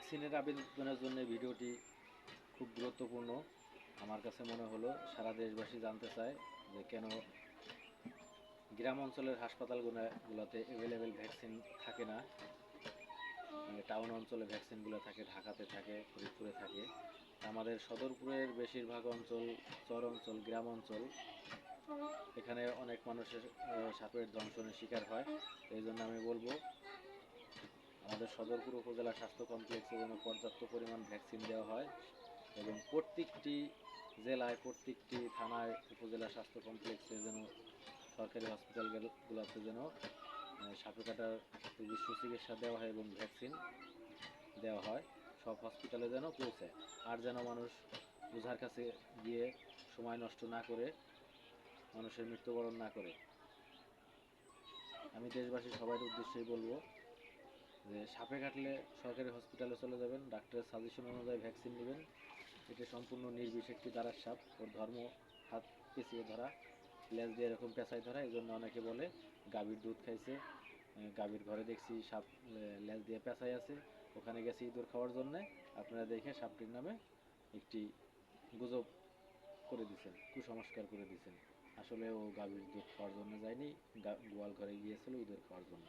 ভ্যাকসিনের আবেদনের জন্য ভিডিওটি খুব গুরুত্বপূর্ণ। আমার কাছে মনে হলো সারা দেশবাসী জানতে চায় যে কেন গ্রাম অঞ্চলের হাসপাতালগুলোতে অ্যাভেলেবেল ভ্যাকসিন থাকে না। মানে টাউন অঞ্চলে ভ্যাকসিনগুলো থাকে, ঢাকাতে থাকে, ফরিদপুরে থাকে। আমাদের সদরপুরের বেশিরভাগ অঞ্চল, চর অঞ্চল, গ্রাম অঞ্চল, এখানে অনেক মানুষের সাপের দংশনের শিকার হয়। এই জন্য আমি বলব আমাদের সদরপুর উপজেলা স্বাস্থ্য কমপ্লেক্সে যেন পর্যাপ্ত পরিমাণ ভ্যাকসিন দেওয়া হয় এবং প্রত্যেকটি জেলায়, প্রত্যেকটি থানায়, উপজেলা স্বাস্থ্য কমপ্লেক্সে যেন সরকারি হসপিটালগুলোতে যেন সাপে কাটার সুচিকিৎসা দেওয়া হয় এবং ভ্যাকসিন দেওয়া হয়, সব হসপিটালে যেন পৌঁছায় আর যেন মানুষ ওঝার কাছে গিয়ে সময় নষ্ট না করে, মানুষের মৃত্যুবরণ না করে। আমি দেশবাসী সবার উদ্দেশ্যেই বলব যে সাপে কাটলে সরকারি হসপিটালে চলে যাবেন ডাক্তারের সাজেশন অনুযায়ী ভ্যাকসিন নেবেন। এটা সম্পূর্ণ নির্বিষ একটি দাঁড়ার সাপ। ওর ধর্ম, হাত পেঁচিয়ে ধরা, লেজ দিয়ে এরকম পেঁচাই ধরা, এই জন্য অনেকে বলে গাভীর দুধ খাইছে। গাভীর ঘরে দেখছি সাপ লেজ দিয়ে পেঁচাই আছে। ওখানে গেছে ইঁদুর খাওয়ার জন্য। আপনারা দেখে সাপটির নামে একটি গুজব করে দিছেন, কুসংস্কার করে দিছেন। আসলে ও গাভীর দুধ খাওয়ার জন্য যায়নি গোয়াল ঘরে গিয়েছিল ইঁদুর খাওয়ার জন্য।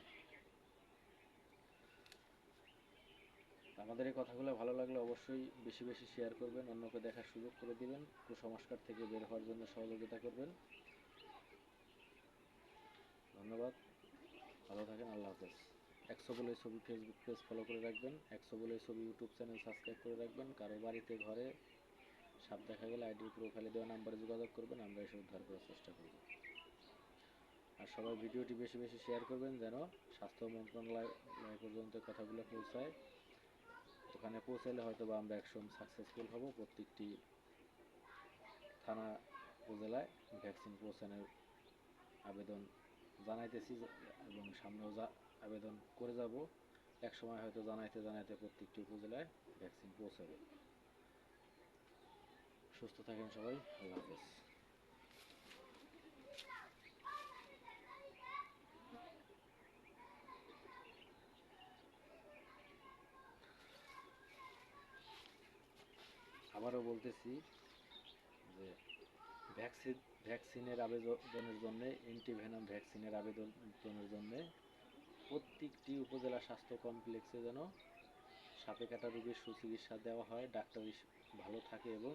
আমাদের এই কথাগুলো ভালো লাগলে অবশ্যই বেশি বেশি শেয়ার করবেন, অন্যকে দেখার সুযোগ করে দিবেন, কুসংস্কার থেকে বের হওয়ার জন্য সহযোগিতা করবেন। ধন্যবাদ। ভালো থাকেন, আল্লাহ হাফেজ। একশো বলে ছবি ফেসবুক পেজ ফলো করে রাখবেন, একশো বলে ছবি ইউটিউব চ্যানেল সাবস্ক্রাইব করে রাখবেন, কারও বাড়িতে, ঘরে সাপ দেখা গেলে আইডির প্রোফাইলে দেওয়া নাম্বারে যোগাযোগ করবেন, আমরা এসে উদ্ধার করার চেষ্টা করব। আর সবাই ভিডিওটি বেশি বেশি শেয়ার করবেন যেন স্বাস্থ্য মন্ত্রণালয় পর্যন্ত কথাগুলো পৌঁছায়। ওখানে পৌঁছালে হয়তো বা আমরা একসময় সাকসেসফুল হব প্রত্যেকটি থানা উপজেলায় ভ্যাকসিন পৌঁছানোর আবেদন জানাইতেছি এবং সামনেও যা আবেদন করে যাব এক সময় হয়তো জানাইতে জানাইতে প্রত্যেকটি উপজেলায় ভ্যাকসিন পৌঁছাবে। সুস্থ থাকেন সবাই, আল্লাহ হাফেজ। আবারও বলতেছি যে ভ্যাকসিন ভ্যাকসিনের আবেদনের জন্য অ্যান্টিভেনাম ভ্যাকসিনের আবেদনের জন্য প্রত্যেকটি উপজেলা স্বাস্থ্য কমপ্লেক্সে যেন সাপে কাটা রোগীর সুচিকিৎসা দেওয়া হয়, ডাক্তার ভালো থাকে এবং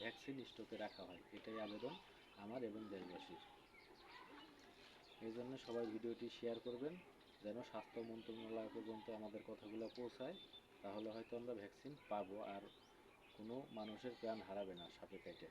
ভ্যাকসিন স্টকে রাখা হয়। এটাই আবেদন আমার এবং দেশবাসীর। এই জন্য সবাই ভিডিওটি শেয়ার করবেন, যেন স্বাস্থ্য মন্ত্রণালয় পর্যন্ত আমাদের কথাগুলো পৌঁছায়, তাহলে হয়তো আমরা ভ্যাকসিন পাবো। আর কোনো মানুষের প্রাণ হারাবে না সাপে কেটে